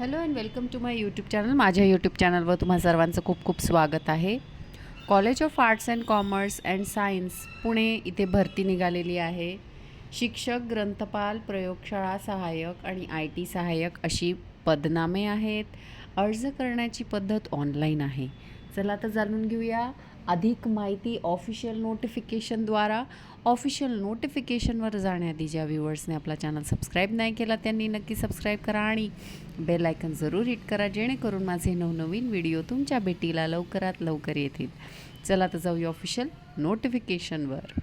Hello and welcome to my YouTube channel माझ्या YouTube चॅनलवर तुम्हा सर्वांचं खूप खूप स्वागत आहे college of arts and commerce and science Pune इथे भरती निघालेली आहे शिक्षक ग्रंथपाल प्रयोगशाळा सहाय्यक आणि आय टी सहाय्यक अशी पदनामे आहेत अर्ज करण्याची पद्धत ऑनलाईन आहे चला तर जाणून घेऊया अधिक माहिती ऑफिशियल नोटिफिकेशनद्वारा ऑफिशियल नोटिफिकेशनवर जाण्याआधी ज्या व्ह्युअर्सने आपला चॅनल सबस्क्राईब नाही केला त्यांनी नक्की सबस्क्राईब करा आणि बेल आयकन जरूर हिट करा जेणेकरून माझे नवनवीन व्हिडिओ तुमच्या भेटीला लवकरात लवकर येतील चला तर जाऊया ऑफिशियल नोटिफिकेशनवर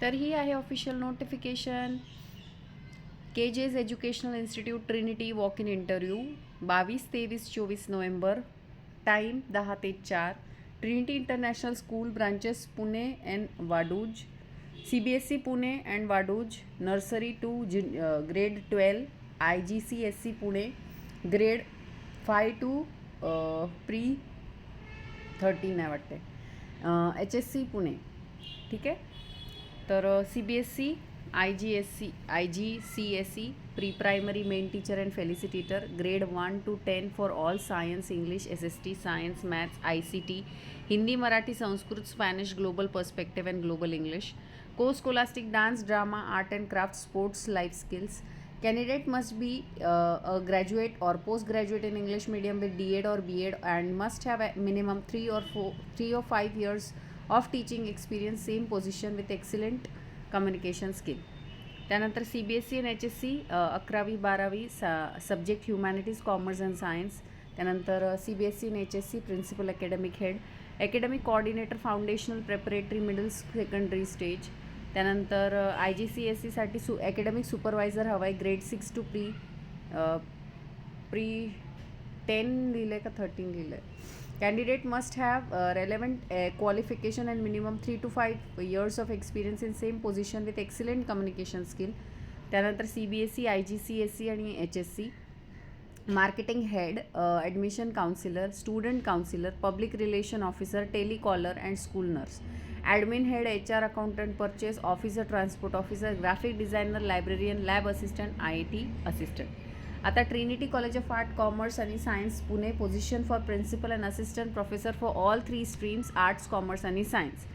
तर ही आहे official notification K J's educational institute Trinity walk in interview बावीस तेवीस चोवीस नोव्हेंबर टाईम दहा ते चार Trinity international school branches Pune and वाडूज C B S E Pune and वाडूज nursery to G grade twelve I G C S E Pune grade five to pre thirteen आहे वाटते H S C Pune ठीक आहे तर CBSE, IGSE, IGCSE, pre-primary main teacher and felicitator, grade 1 to 10 for all science, English, SST, science, maths, ICT, Hindi, Marathi, Sanskrit, Spanish, global perspective and global English, co-scholastic dance, drama, art and craft, sports, life skills. Candidate must be uh, a graduate or postgraduate in English medium with D.Ed or B.Ed and must have a minimum 3 or 5 years of teaching experience same position with excellent communication skill त्यानंतर C B S E and H S C अकरावी बारावी सा subject humanities commerce and science त्यानंतर C B S E and H S C principal academic head academic coordinator foundational preparatory middle secondary stage त्यानंतर I G C S सीसाठी सु academic supervisor हवा आहे grade six to pre pre ten लिहिलं आहे का thirteen लिहिलं आहे candidate must have relevant qualification and minimum three to five years of experience in same position with excellent communication skill त्यानंतर C B S E I G C S E आणि H S C marketing head admission counsellor student counsellor public relation officer telecaller and school nurse admin head H R accountant purchase officer transport officer graphic designer librarian lab assistant I T assistant आता Trinity college of art commerce आणि science Pune position for principal and assistant professor for all three streams arts commerce आणि science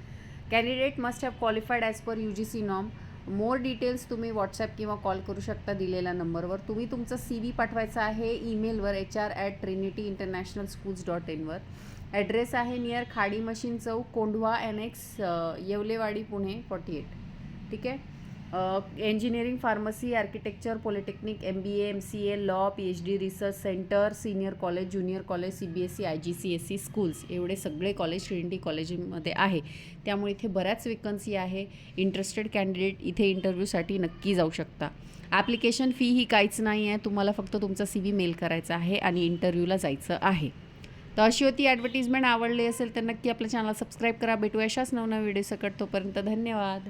candidate must have qualified as per U G C नॉम more details तुम्ही WhatsApp किंवा call करू शकता दिलेल्या नंबरवर तुम्ही तुमचा सी व्ही पाठवायचा आहे ईमेलवर H R at Trinity international schools dot इनवर address आहे नियर खाडी मशीन चौक Kondhwa N x Yewalewadi Pune forty eight ठीक आहे engineering pharmacy architecture polytechnic M B M C A law P H D research centre senior college junior college C B S E I G C S E schools एवढे सगळे college Trinity कॉलेजमध्ये आहे त्यामुळे इथे बऱ्याच vacancy आहे interested candidate इथे इंटरव्ह्यूसाठी नक्की जाऊ शकता ॲप्लिकेशन फी ही काहीच नाही आहे तुम्हाला फक्त तुमचा सी व्ही मेल करायचा आहे आणि इंटरव्ह्यूला जायचं आहे तर अशी होती ॲडव्हर्टिजमेंट आवडली असेल तर नक्की आपल्या चॅनल सबस्क्राईब करा भेटू अशाच नवनव्या व्हिडिओ सकट तोपर्यंत धन्यवाद